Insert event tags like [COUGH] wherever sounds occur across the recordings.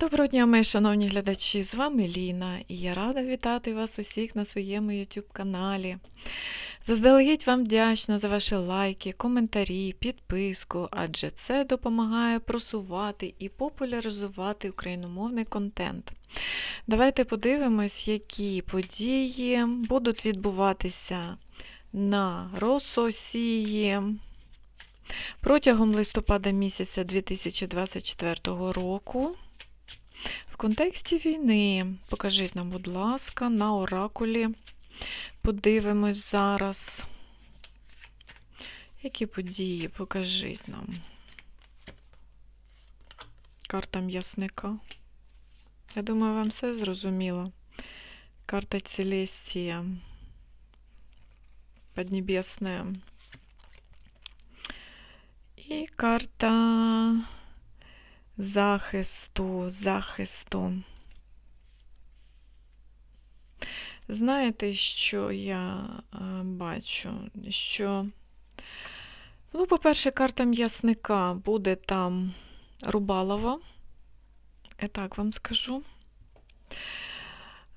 Доброго дня, мої шановні глядачі! З вами Ліна, і я рада вітати вас усіх на своєму YouTube каналі. Заздалегідь вам вдячна за ваші лайки, коментарі, підписку, адже це допомагає просувати і популяризувати україномовний контент. Давайте подивимось, які події будуть відбуватися на Рососії протягом листопада місяця 2024 року. Контексті війни покажіть нам, будь ласка, на оракулі. Подивимось зараз. Які події покажіть нам. Карта м'ясника. Я думаю, вам все зрозуміло. Карта Целестія. Поднебесная. І карта захисту, захисту. Знаєте, що я е, бачу? Що, ну, по-перше, карта м'ясника буде там Рубалова. Я так вам скажу.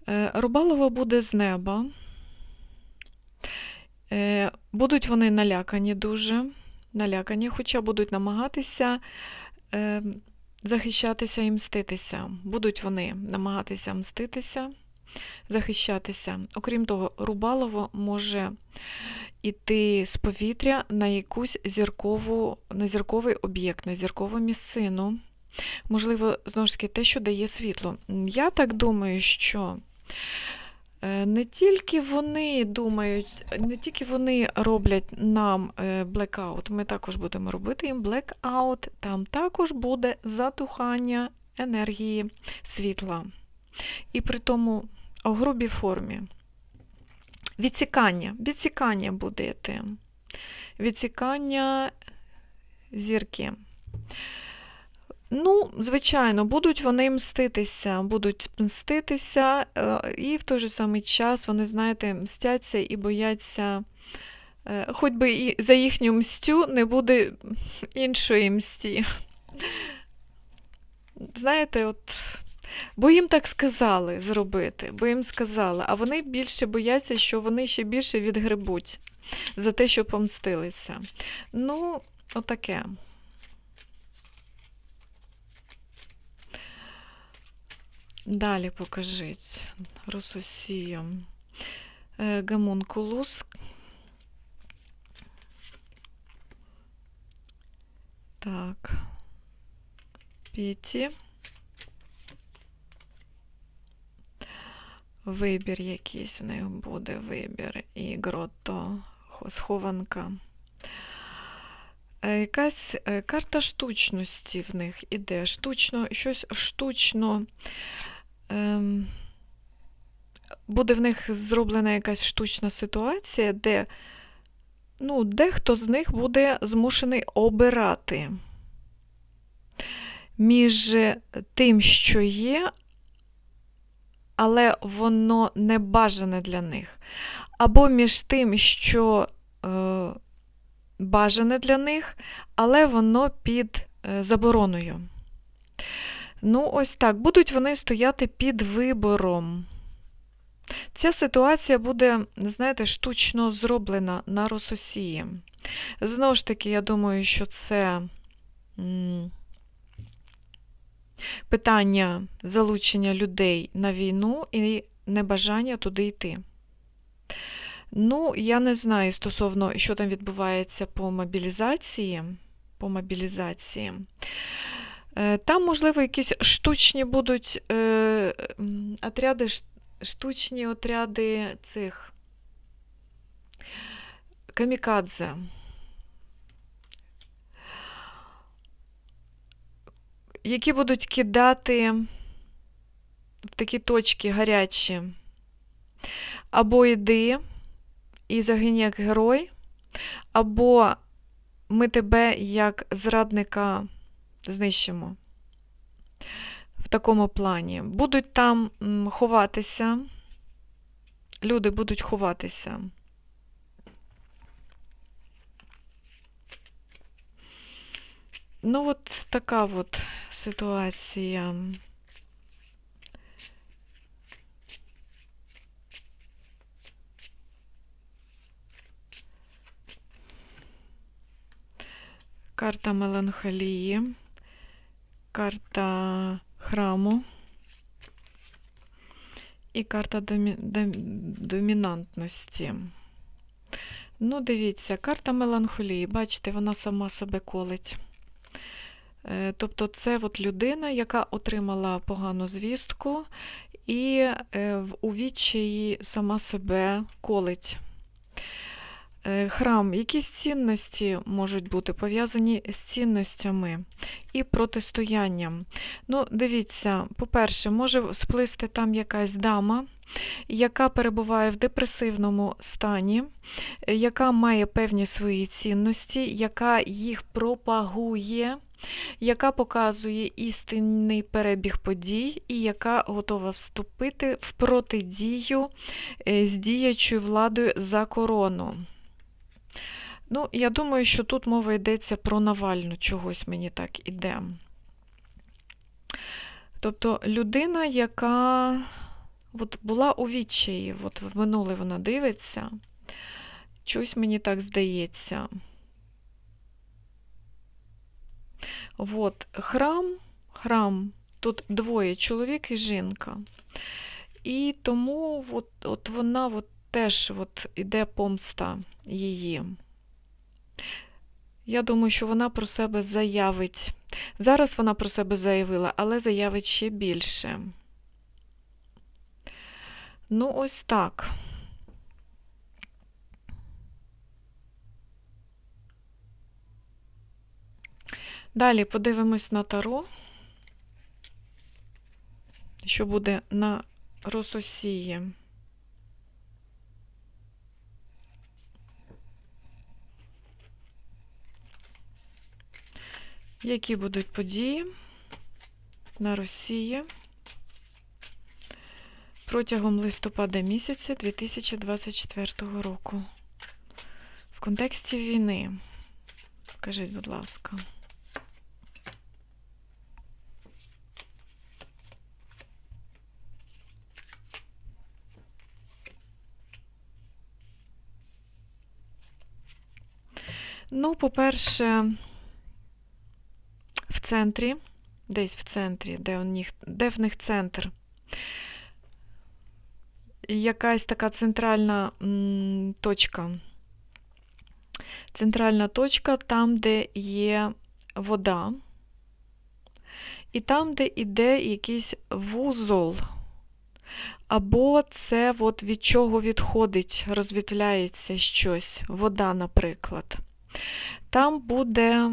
Е, Рубалова буде з неба. Е, Будуть вони налякані дуже, налякані, хоча будуть намагатися е, захищатися і мститися. Будуть вони намагатися мститися, захищатися. Окрім того, Рубалово може йти з повітря на якусь зіркову, на зірковий об'єкт, на зіркову місцину. Можливо, знову ж таки, те, що дає світло. Я так думаю, що не тільки вони думають, не тільки вони роблять нам е, блекаут, ми також будемо робити їм блекаут, там також буде затухання енергії світла. І при тому у грубій формі. Відсікання, відсікання буде йти. Відсікання зірки. Ну, звичайно, будуть вони мститися, будуть мститися, е, і в той же самий час вони, знаєте, мстяться і бояться, е, хоч би і за їхню мстю не буде іншої мсті. Знаєте, от, бо їм так сказали зробити, бо їм сказали, а вони більше бояться, що вони ще більше відгребуть за те, що помстилися. Ну, отаке. Далі покажіть Рососія. Е, Гамункулус. Так. Піті. Вибір якийсь в них буде вибір. І грото схованка. Е, Якась е, карта штучності в них іде. Штучно, щось штучно. Ем, буде в них зроблена якась штучна ситуація, де ну, дехто з них буде змушений обирати між тим, що є, але воно не бажане для них, або між тим, що е, бажане для них, але воно під е, забороною. Ну, ось так. Будуть вони стояти під вибором. Ця ситуація буде, знаєте, штучно зроблена на Рососії. Знову ж таки, я думаю, що це питання залучення людей на війну і небажання туди йти. Ну, я не знаю стосовно, що там відбувається по мобілізації. По мобілізації. Е, Там, можливо, якісь штучні будуть е, отряди, штучні отряди цих камікадзе. Які будуть кидати в такі точки гарячі. Або йди і загинь як герой, або ми тебе як зрадника знищимо. В такому плані. Будуть там ховатися, люди будуть ховатися. Ну, от така от ситуація. Карта меланхолії карта храму і карта домі- дом- домінантності. Ну, дивіться, карта меланхолії, бачите, вона сама себе колить. Е, Тобто це от людина, яка отримала погану звістку і е, в у відчаї сама себе колить. Е, Храм, якісь цінності можуть бути пов'язані з цінностями і протистоянням. Ну, дивіться, по-перше, може сплисти там якась дама, яка перебуває в депресивному стані, е, яка має певні свої цінності, яка їх пропагує, яка показує істинний перебіг подій і яка готова вступити в протидію е, з діячою владою за корону. Ну, я думаю, що тут мова йдеться про Навальну, чогось мені так іде. Тобто людина, яка от була у відчаї, от в минуле вона дивиться, щось мені так здається. От, храм, храм, тут двоє, чоловік і жінка. І тому от, от вона от теж от іде помста її. Я думаю, що вона про себе заявить. Зараз вона про себе заявила, але заявить ще більше. Ну, ось так. Далі подивимось на таро. Що буде на Рососії? Які будуть події на Росії протягом листопада місяця 2024 року? В контексті війни. Скажіть, будь ласка. Ну, по-перше, центрі, десь в центрі, де, у них, де в них центр, якась така центральна точка. Центральна точка там, де є вода, і там, де йде якийсь вузол. Або це от від чого відходить, розвітляється щось, вода, наприклад. Там буде,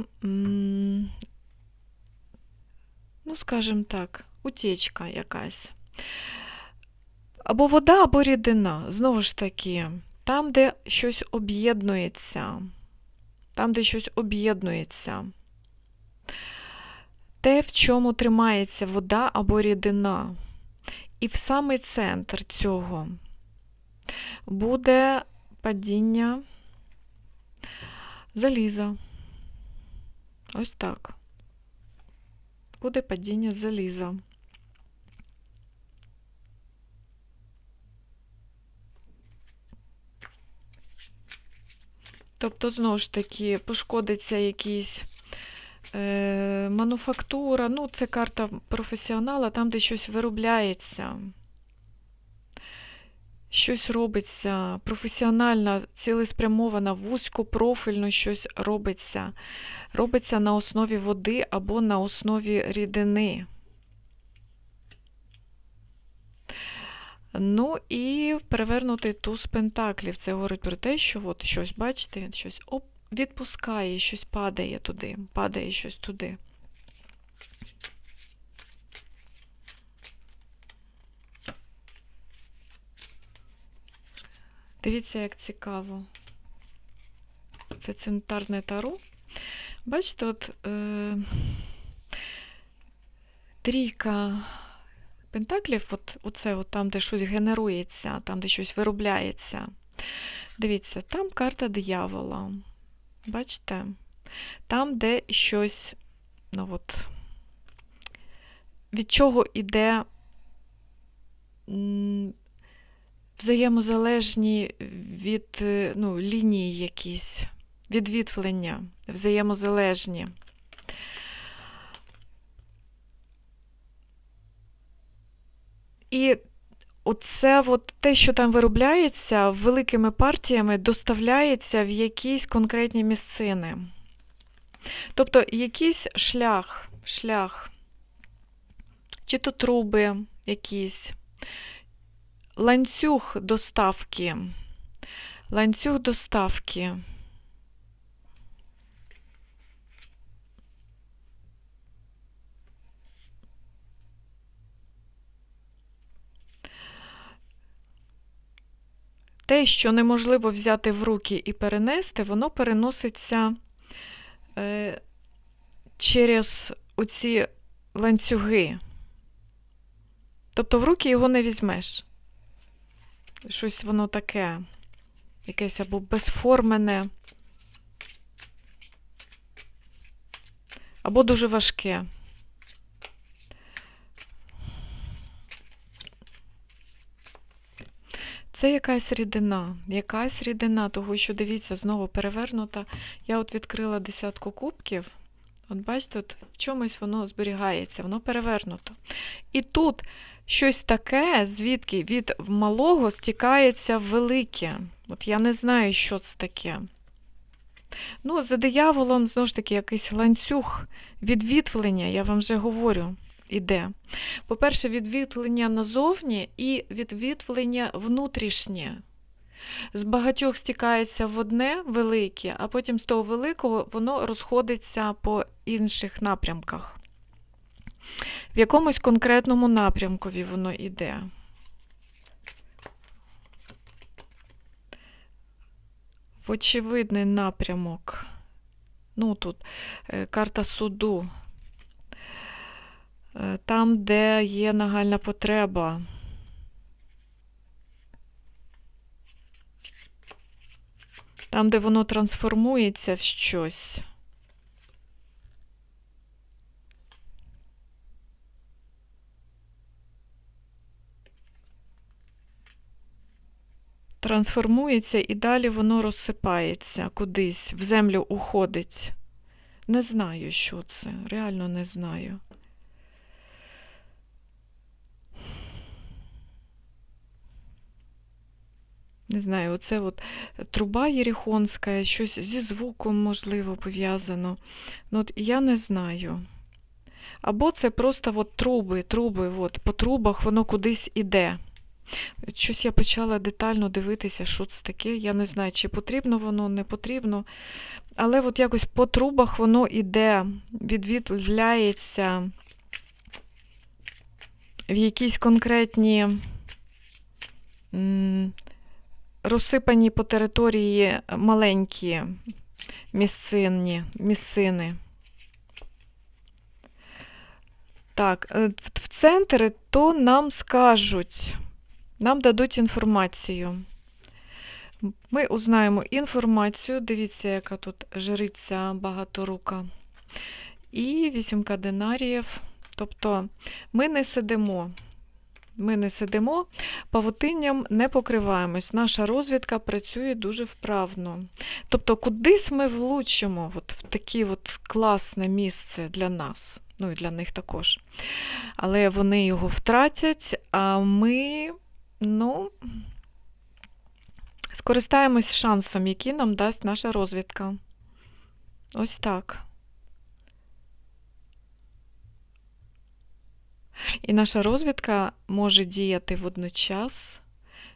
ну, скажімо так, утічка якась. Або вода, або рідина. Знову ж таки, там, де щось об'єднується. Там, де щось об'єднується. Те, в чому тримається вода або рідина. І в самий центр цього буде падіння заліза. Ось так. Буде падіння заліза. Тобто, знову ж таки, пошкодиться якийсь е, мануфактура, ну, це карта професіонала, там, де щось виробляється, щось робиться, професіональна, цілеспрямована, вузькопрофільно щось робиться. Робиться на основі води або на основі рідини. Ну і перевернутий туз пентаклів. Це говорить про те, що от щось, бачите, щось відпускає, щось падає туди, падає щось туди. Дивіться, як цікаво. Це центарне таро. Бачите, от е, трійка пентаклів, от, оце от там, де щось генерується, там, де щось виробляється. Дивіться, там карта диявола. Бачите? Там, де щось, ну от, від чого йде взаємозалежні від е, ну, лінії якісь. Відвітвлення, взаємозалежні. І оце от те, що там виробляється, великими партіями доставляється в якісь конкретні місцини. Тобто якийсь шлях, шлях, чи то труби якісь, ланцюг доставки, ланцюг доставки. Те, що неможливо взяти в руки і перенести, воно переноситься е, через оці ланцюги. Тобто в руки його не візьмеш. Щось воно таке, якесь або безформене, або дуже важке. Це якась рідина, якась рідина, того, що дивіться, знову перевернута. Я от відкрила десятку кубків. От бачите, от в чомусь воно зберігається, воно перевернуто. І тут щось таке, звідки від малого стікається в велике. От я не знаю, що це таке. Ну, за дияволом, знову ж таки, якийсь ланцюг відвітвлення, я вам вже говорю, іде. По-перше, відвітвлення назовні і відвітвлення внутрішнє. З багатьох стікається в одне велике, а потім з того великого воно розходиться по інших напрямках. В якомусь конкретному напрямкові воно йде. В очевидний напрямок. Ну, тут е, карта суду. Е, Там, де є нагальна потреба. Там, де воно трансформується в щось. Трансформується і далі воно розсипається кудись, в землю уходить. Не знаю, що це. Реально не знаю. Не знаю, оце от труба Єрихонська, щось зі звуком, можливо, пов'язано. Ну, от я не знаю. Або це просто от труби, труби, от, по трубах воно кудись іде. Щось я почала детально дивитися, що це таке. Я не знаю, чи потрібно воно, не потрібно. Але от якось по трубах воно іде, відвідвляється в якісь конкретні розсипані по території маленькі місцинні, місцини. Так, е, в в центр то нам скажуть, нам дадуть інформацію. Ми узнаємо інформацію. Дивіться, яка тут жриця багаторука. І вісімка динаріїв. Тобто ми не сидимо. Ми не сидимо, павутинням не покриваємось. Наша розвідка працює дуже вправно. Тобто, кудись ми влучимо от в таке от класне місце для нас, ну і для них також. Але вони його втратять, а ми, ну, скористаємось шансом, який нам дасть наша розвідка. Ось так. І наша розвідка може діяти водночас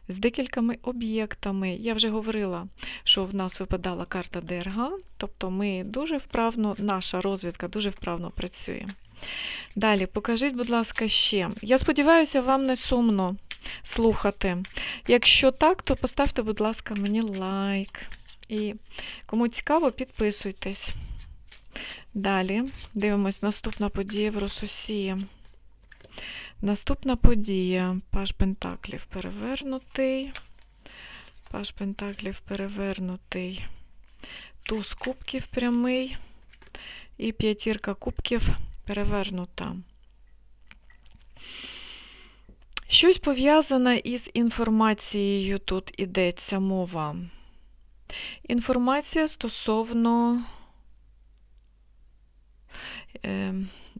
з декількома об'єктами. Я вже говорила, що в нас випадала карта ДРГ, тобто ми дуже вправно, наша розвідка дуже вправно працює. Далі, покажіть, будь ласка, ще. Я сподіваюся, вам не сумно слухати. Якщо так, то поставте, будь ласка, мені лайк. І кому цікаво, підписуйтесь. Далі дивимось наступна подія в Рососії. Наступна подія. Паш Пентаклів перевернутий. Паш Пентаклів перевернутий. Туз кубків прямий. І п'ятірка кубків перевернута. Щось пов'язане із інформацією тут ідеться мова. Інформація стосовно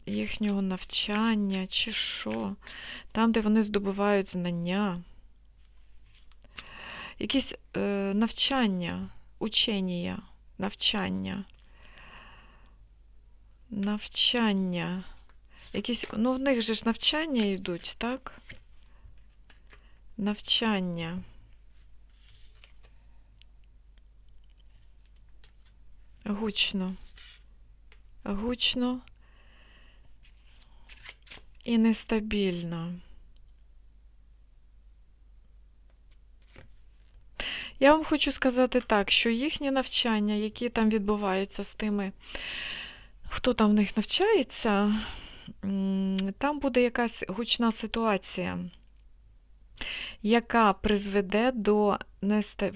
їхнього навчання чи що, там, де вони здобувають знання, якісь е, навчання, учення, навчання, навчання. Якісь, ну, в них же ж навчання йдуть, так? Навчання. Гучно. Гучно і нестабільно. Я вам хочу сказати так, що їхні навчання, які там відбуваються з тими, хто там в них навчається, там буде якась гучна ситуація, яка призведе до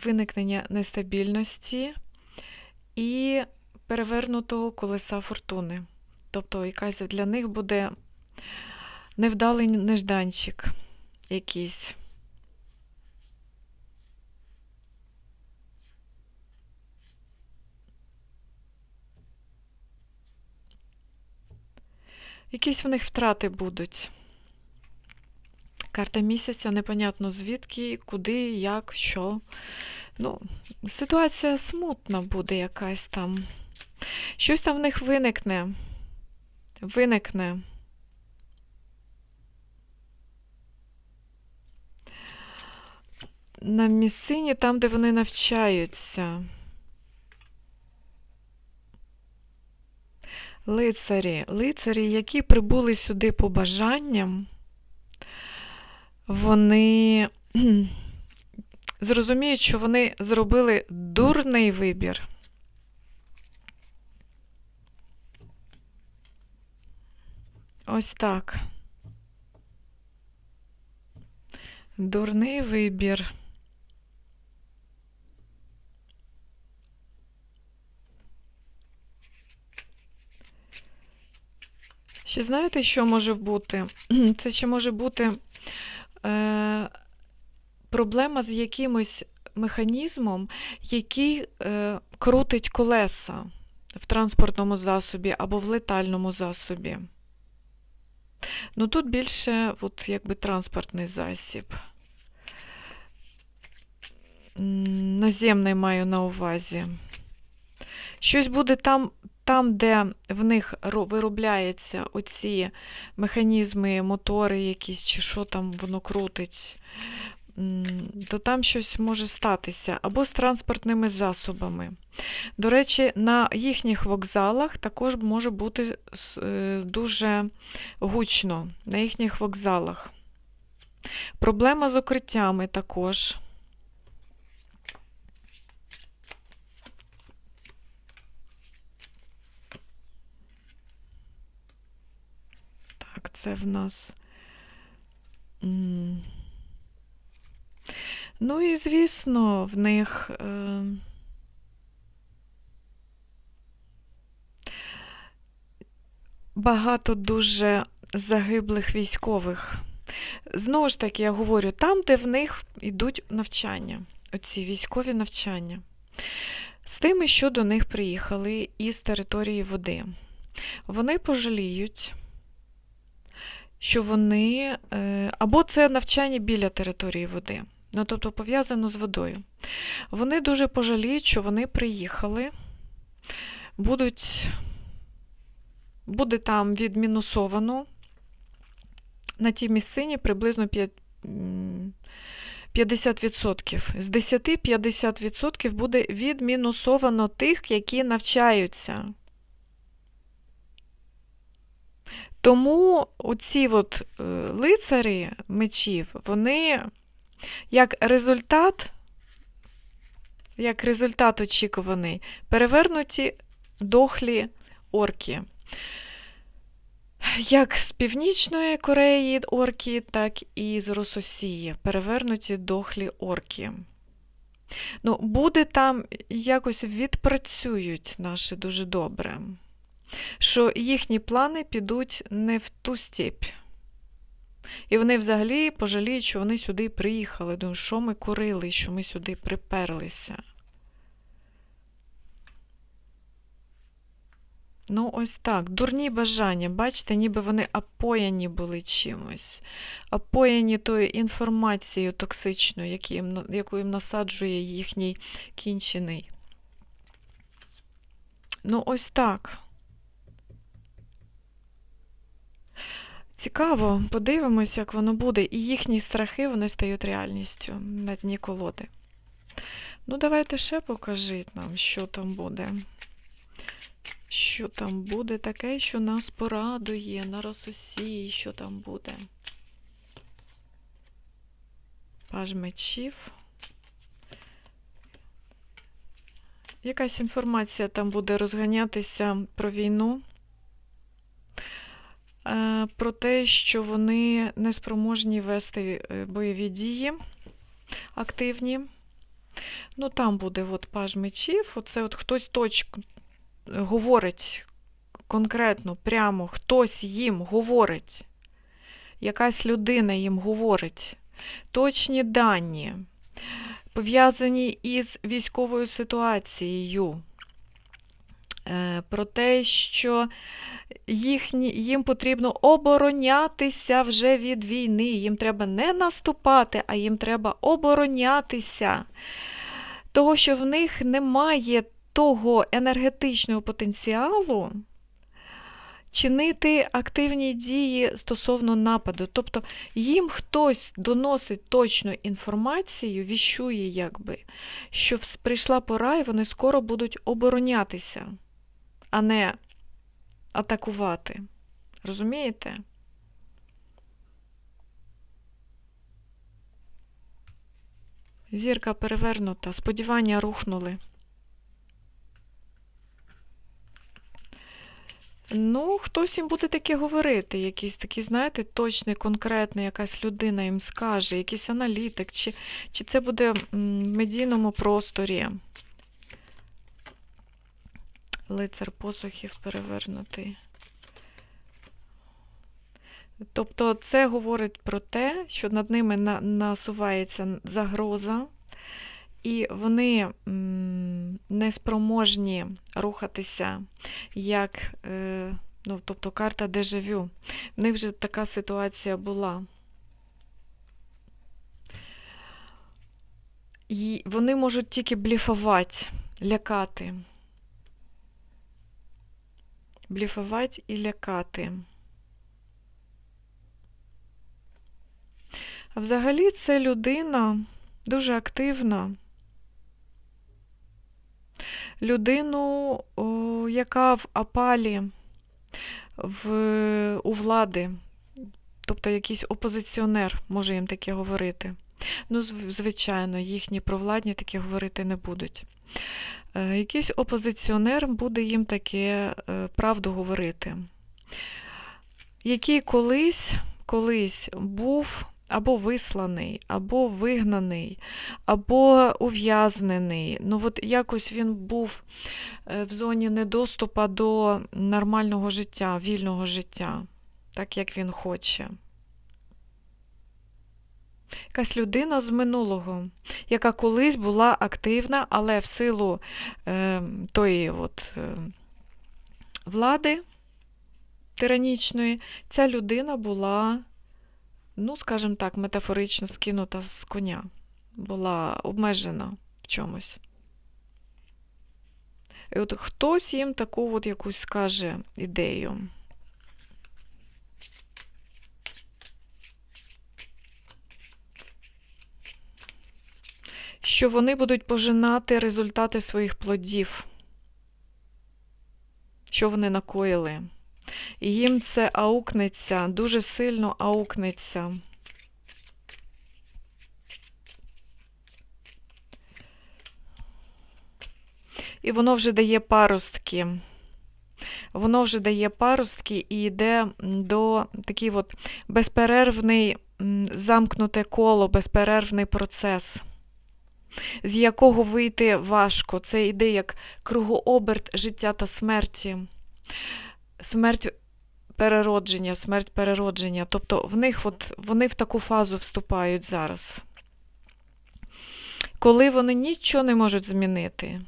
виникнення нестабільності і перевернутого колеса фортуни. Тобто якась для них буде невдалий нежданчик якийсь. Якісь в них втрати будуть. Карта місяця, непонятно звідки, куди, як, що. Ну, ситуація смутна буде якась там. Щось там в них виникне. Виникне. На місцині, там, де вони навчаються. Лицарі, лицарі, які прибули сюди по бажанням, вони [CLEARS THROAT] зрозуміють, що вони зробили дурний вибір. Ось так. Дурний вибір. Ще знаєте, що може бути? [CLEARS THROAT] Це ще може бути е, проблема з якимось механізмом, який е, крутить колеса в транспортному засобі або в летальному засобі. Ну тут більше от, якби транспортний засіб. Наземний маю на увазі. Щось буде там, там, де в них виробляються оці механізми, мотори якісь, чи що там воно крутить, то там щось може статися. Або з транспортними засобами. До речі, на їхніх вокзалах також може бути е, дуже гучно, на їхніх вокзалах. Проблема з укриттями також. Так, це в нас. Ну і, звісно, в них. Е... Багато дуже загиблих військових. Знову ж таки, я говорю, там, де в них йдуть навчання, оці військові навчання, з тими, що до них приїхали із території води. Вони пожаліють, що вони. е, Або це навчання біля території води, ну, тобто пов'язано з водою. Вони дуже пожаліють, що вони приїхали, будуть буде там відмінусовано на тій місцині приблизно п'ять- м, 50%. З 10 50% буде відмінусовано тих, які навчаються. Тому оці от е, лицарі мечів, вони як результат, як результат очікуваний, перевернуті дохлі орки. Як з Північної Кореї орки, так і з Рососії. Перевернуті дохлі орки. Ну, буде там якось відпрацюють наші дуже добре, що їхні плани підуть не в ту степь. І вони взагалі пожаліють, що вони сюди приїхали. Думаю, що ми курили, що ми сюди приперлися. Ну, ось так. Дурні бажання, бачите, ніби вони опояні були чимось, опояні тою інформацією токсичною, яку їм насаджує їхній кінчений. Ну, ось так. Цікаво, подивимось, як воно буде. І їхні страхи вони стають реальністю на дні колоди. Ну, давайте ще покажіть нам, що там буде. Що там буде таке, що нас порадує на Росусі, що там буде. Паж мечів. Якась інформація там буде розганятися про війну, про те, що вони не спроможні вести е, бойові дії активні. Ну, там буде от паж мечів, оце от хтось точно говорить конкретно, прямо хтось їм говорить, якась людина їм говорить, точні дані, пов'язані із військовою ситуацією, е, про те, що їхні, їм потрібно оборонятися вже від війни. Їм треба не наступати, а їм треба оборонятися. Того, що в них немає того енергетичного потенціалу чинити активні дії стосовно нападу. Тобто їм хтось доносить точну інформацію, віщує, якби, що прийшла пора і вони скоро будуть оборонятися, а не атакувати. Розумієте? Зірка перевернута, сподівання рухнули. Ну, хтось їм буде таке говорити, якийсь такий, знаєте, точний, конкретний, якась людина їм скаже, якийсь аналітик, чи, чи це буде в медійному просторі. Лицар посухів перевернутий. Тобто це говорить про те, що над ними на- насувається загроза, і вони м, не спроможні рухатися як, е, ну, тобто карта дежавю. В них вже така ситуація була. І вони можуть тільки бліфувати, лякати. Бліфувати і лякати. А взагалі це людина дуже активна. Людину, яка в опалі в, у влади, тобто якийсь опозиціонер може їм таке говорити. Ну, звичайно, їхні провладні таке говорити не будуть. Е, Якийсь опозиціонер буде їм таке е, правду говорити, який колись, колись був або висланий, або вигнаний, або ув'язнений. Ну, от якось він був е, в зоні недоступу до нормального життя, вільного життя, так як він хоче. Якась людина з минулого, яка колись була активна, але в силу е, тої от, е, влади тиранічної, ця людина була, ну, скажімо так, метафорично скинута з коня, була обмежена в чомусь. І от хтось їм таку от якусь скаже ідею. Що вони будуть пожинати результати своїх плодів, що вони накоїли. І їм це аукнеться, дуже сильно аукнеться. І воно вже дає паростки. Воно вже дає паростки і йде до такий от безперервний замкнуте коло, безперервний процес, з якого вийти важко. Це йде як кругооберт життя та смерті. Смерть переродження, смерть переродження. Тобто в них от, вони в таку фазу вступають зараз. Коли вони нічого не можуть змінити.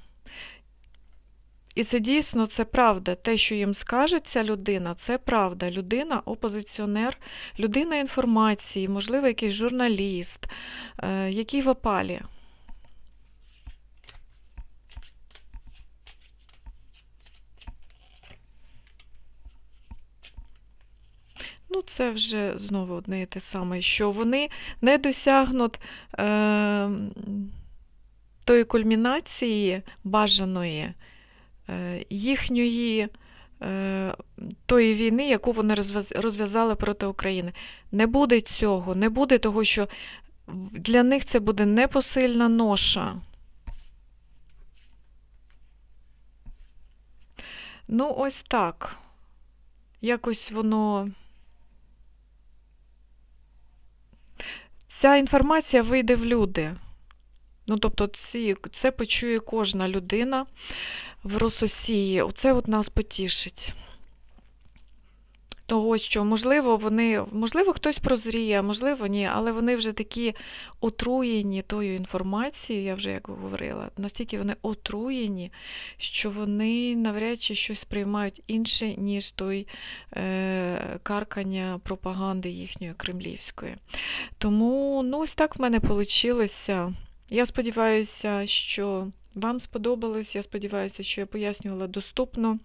І це дійсно це правда. Те, що їм скаже ця людина, це правда. Людина опозиціонер, людина інформації, можливо, якийсь журналіст, е, який в опалі. Ну, це вже знову одне і те саме, що вони не досягнуть е, тої кульмінації бажаної е, їхньої е, тої війни, яку вони розв'язали проти України. Не буде цього, не буде того, що для них це буде непосильна ноша. Ну, ось так. Якось воно. Ця інформація вийде в люди. Ну, тобто, ці, це почує кожна людина в Рососії. Оце от нас потішить. Того, що, можливо, вони, можливо, хтось прозріє, можливо, ні, але вони вже такі отруєні тою інформацією, я вже як говорила, настільки вони отруєні, що вони навряд чи щось сприймають інше, ніж той е, каркання пропаганди їхньої кремлівської. Тому, ну, ось так в мене вийшло. Я сподіваюся, що вам сподобалось. Я сподіваюся, що я пояснювала доступно.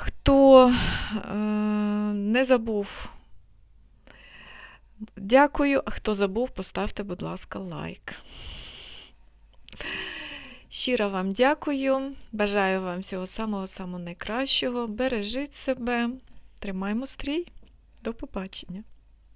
Хто е, не забув, дякую. А хто забув, поставте, будь ласка, лайк. Щиро вам дякую. Бажаю вам всього самого-самого найкращого. Бережіть себе, тримаймо стрій. До побачення.